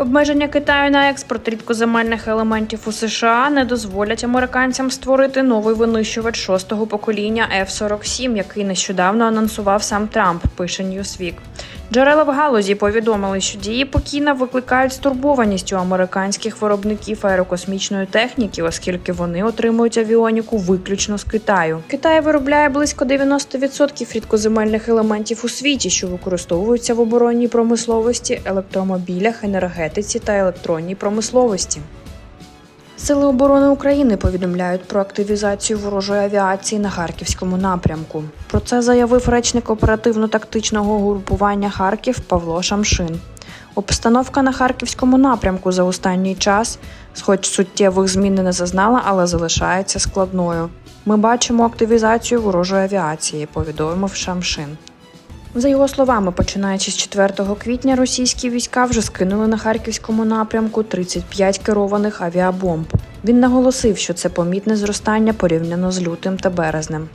Обмеження Китаю на експорт рідкоземельних елементів у США не дозволять американцям створити новий винищувач шостого покоління F-47, який нещодавно анонсував сам Трамп. Пише Newsweek. Джерела в галузі повідомили, що дії Пекіна викликають стурбованість у американських виробників аерокосмічної техніки, оскільки вони отримують авіоніку виключно з Китаю. Китай виробляє близько 90% рідкоземельних елементів у світі, що використовуються в оборонній промисловості, електромобілях, енергетиці та електронній промисловості. Сили оборони України повідомляють про активізацію ворожої авіації на харківському напрямку. Про це заявив речник оперативно-тактичного групування Харків Павло Шамшин. Обстановка на харківському напрямку за останній час, хоч суттєвих змін не зазнала, але залишається складною. Ми бачимо активізацію ворожої авіації, повідомив Шамшин. За його словами, починаючи з 4 квітня, російські війська вже скинули на харківському напрямку 35 керованих авіабомб. Він наголосив, що це помітне зростання порівняно з лютим та березнем.